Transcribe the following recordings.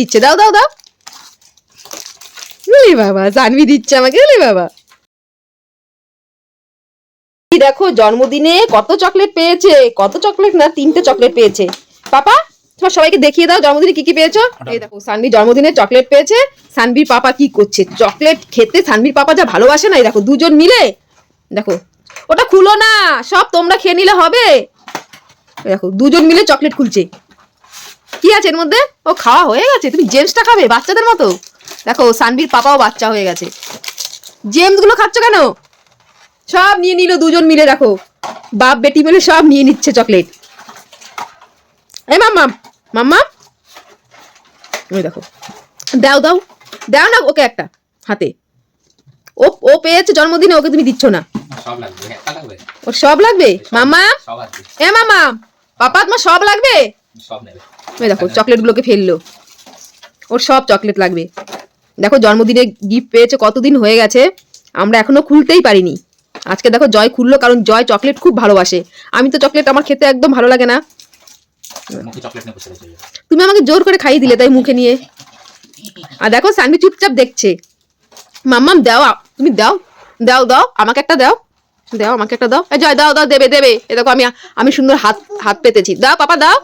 দিচ্ছে দাও দাও দাও। উলি বাবা জানবি দিচ্ছে আমাকে উলি বাবা। দেখো জন্মদিনে কত চকলেট পেয়েছে কত চকলেট না তিনটে চকলেট পেয়েছে। পাপা তোমার সবাইকে দেখিয়ে দাও জন্মদিনে কি কি পেয়েছ। এই দেখো সানভি জন্মদিনে চকলেট পেয়েছে সানভির পাপা কি করছে? চকলেট খেতে সানভির পাপা যা ভালোবাসে না এই দেখো দুজন মিলে দেখো ওটা খুলো না সব তোমরা খেয়ে নিলে হবে। দেখো দুজন মিলে চকলেট খুলছে। কি আছে এর মধ্যে? ও খাওয়া হয়ে গেছে? তুমি জেমসটা খাবে বাচ্চাদের মতো। দেখো সানভির পাপাও বাচ্চা হয়ে গেছে। জেমসগুলো খাচ্ছ কেন? সব নিয়ে নিল দুজন মিলে দেখো। বাপ বেটি মিলে সব নিয়ে নিচ্ছে চকলেট। এই মাম্মাম মাম্মা। ওই দেখো। দাও দাও। দাও না ওকে একটা হাতে। ও ও পেয়েছে জন্মদিনে ওকে তুমি দিচ্ছ না। সব লাগবে একটা লাগবে। ওর সব লাগবে? মাম্মা? এ মাম্মা পাপা তোমার সব লাগবে? ওই দেখো চকলেটগুলোকে ফেলল। ওর সব চকলেট লাগবে। দেখো জন্মদিনে গিফট পেয়েছে কতদিন হয়ে গেছে আমরা এখনও খুলতেই পারিনি। আজকে দেখো জয় খুললো কারণ জয় চকলেট খুব ভালোবাসে। আমি তো চকলেট আমার খেতে একদম ভালো লাগে না। তুমি আমাকে জোর করে খাইয়ে দিলে তাই মুখে নিয়ে। আর দেখো সানভি চুপচাপ দেখছে। মাম্মাম দাও তুমি দাও দাও দাও আমাকে একটা দাও। দাও আমাকে একটা দাও। এই জয় দাও দাও দেবে দেবে। এ দেখো আমি আমি সুন্দর হাত হাত পেতেছি। দাও পাপা দাও।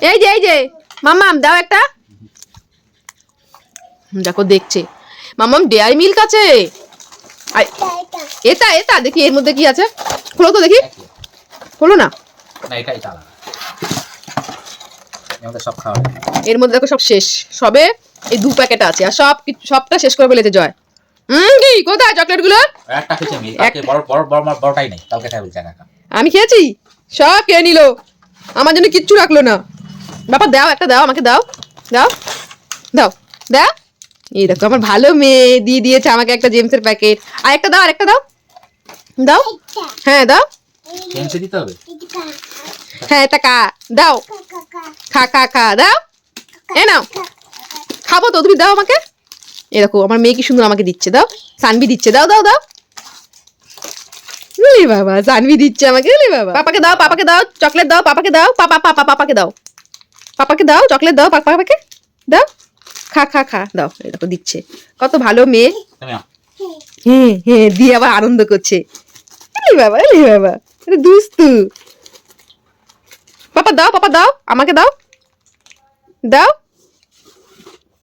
এই যে এই যে মাম্মাম দাও একটা। দেখো দেখছে। মাম্মাম ডেয়ারি মিল্ক আছে। এটা এটা দেখি এর মধ্যে কি আছে? খোলো তো দেখি। খোলো না। এর মধ্যে দেখো সব শেষ। সবে এই দু প্যাকেট আছে আর সব সবটা শেষ করে ফেলেছে জয়। হুম কি? কোথায় চকলেটগুলো একটা খেয়েছি আমি বড় বড় বড় বড়- বড়টাই নেই। বলছে। আমি খেয়েছি? সব খেয়ে নিল। আমার জন্য কিচ্ছু রাখল না। বাবা দাও একটা দাও আমাকে দাও দাও দাও দাও। এই দেখো আমার ভালো মেয়ে দিয়ে দিয়েছে আমাকে একটা জেমসের প্যাকেট। আর একটা দাও আর একটা দাও। দাও। হ্যাঁ দাও। চেঞ্জে দিতে হবে? হ্যাঁ এটা কা দাও। খা খা খা দাও। এ নাও। খাব তো তুমি দাও আমাকে। এ দেখো আমার মেয়ে কি সুন্দর আমাকে দিচ্ছে দাও। সানভি দিচ্ছে দাও দাও দাও। বাবা সানভি দিচ্ছে আমাকে বাবা। পাপাকে দাও পাপাকে দাও চকলেট দাও পাপাকে দাও পাপা পাপা পাপাকে দাও। পাপাকে দাও চকলেট দাও পাপা পাপাকে? দাও। খা খা খা দাও। দেখো দিচ্ছে। কত ভালো মেয়ে। হ্যাঁ হ্যাঁ দিয়ে আবার আনন্দ করছে। বাবা এলি বাবা। এটা দুস্তু পাপা দাও পাপা দাও আমাকে দাও। দাও।